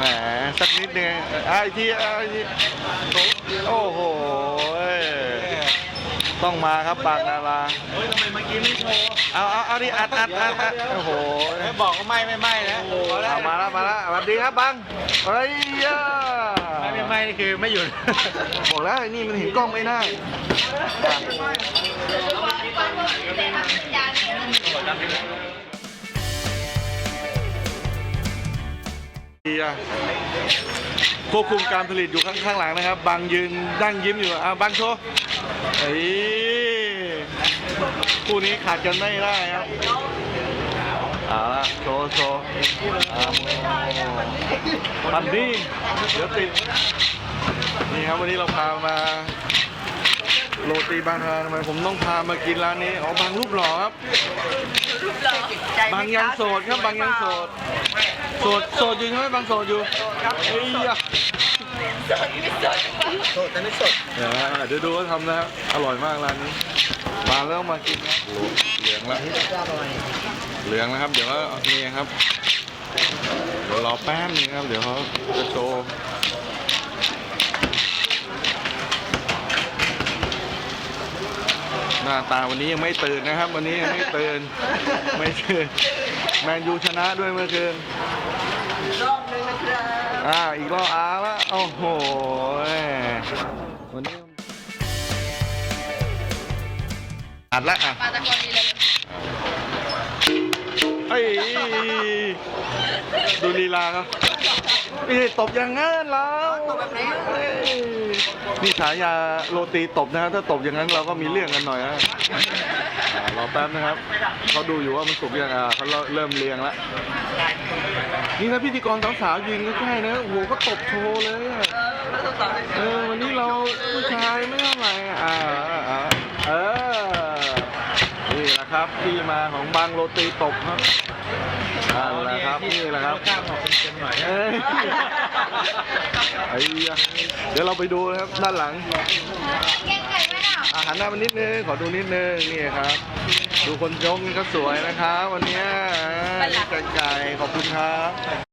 อีกทีอะอีกทีโอ้โห ต้องมาครับบางนาราเฮ้ยทำไมเมื่อกี้ไม่โชว์เอาเอาเอาดิอัดอัดอัดอัดโอ้โหไม่บอกว่าไม่ไม่ไม่นะพอแล้วเอามาแล้วมาแล้วสวัสดีครับบังเฮ้ยอะไม่ไม่ไม่นี่คือไม่หยุดบอกแล้วไอ้นี่มันเห็นกล้องไม่ได้ดี อะควบคุมการผลิตอยู่ข้างข้างหลังนะครับ บางยืนดั้งยิ้มอยู่อะบางโชว์เฮ้ยคู่นี้ขาดกันไม่ได้ครับเอาละโชว์โชว์อ่าปันดีเดี๋ยวติดนี่ครับวันนี้เราพามาโรตีบางนาทำไมผมต้องพามากินร้านนี้อ๋อบางรูปหล่อครับบางยังโสดครับบางยังโสด โสดโสดอยู่ใช่ไหมบางโสดอยู่เฮ้ยอะโสดแต่ไม่สดเดี๋ยวนะเดี๋ยวดูว่าทำนะครับอร่อยมากร้านนี้ มาแล้วมากินนะเหลืองแล้วเหลืองแล้วครับ เดี๋ยวก็นี่ครับเดี๋ยวรอแป๊บนึงครับ เดี๋ยวเขาจะโชว์หน้าตาวันนี้ยังไม่ตื่นนะครับ วันนี้ยังไม่ตื่นไม่ตื่น แมนยูชนะด้วยเมื่อคืนรอบนึงนะครับอ่าอีกรอบอาละโอ้โหวันนี้อัดละอะมาตะกอนนี้เลยเฮ้ย ดูลีลาครับนี่ตบอย่างงั้นแล้วเฮ้ยนี่ฉายาโรตีตบนะครับถ้าตบอย่างนั้นเราก็มีเรื่องกันหน่อยนะอ่ารอแป๊บนะครับเขาดูอยู่ว่ามันสุกยังอะเขาเริ่มเรียงแล้วนี่นะพิธีกรสาวๆยืนใกล้ๆนะโอ้โหก็ตบโชว์เลยอะแล้วต้องต่อเลยเออวันนี้เราผู้ชายไม่เท่าไหร่อ่าอ่าอ่าเออนี่แหละครับที่มาของบางโรตีตบครับ นั่นแหละครับนี่แหละครับข้ามออกเป็นเต็มหน่อยนะเอ้ยไอ้ยะเดี๋ยวเราไปดูนะครับด้านหลังเก่งไก่ไหมน่ะอาหารหน้ามันนิดนึงขอดูนิดนึงนี่ครับดูคนยกนี่ก็สวยนะครับ วันเนี้ยนี่ไก่ๆขอบคุณครับ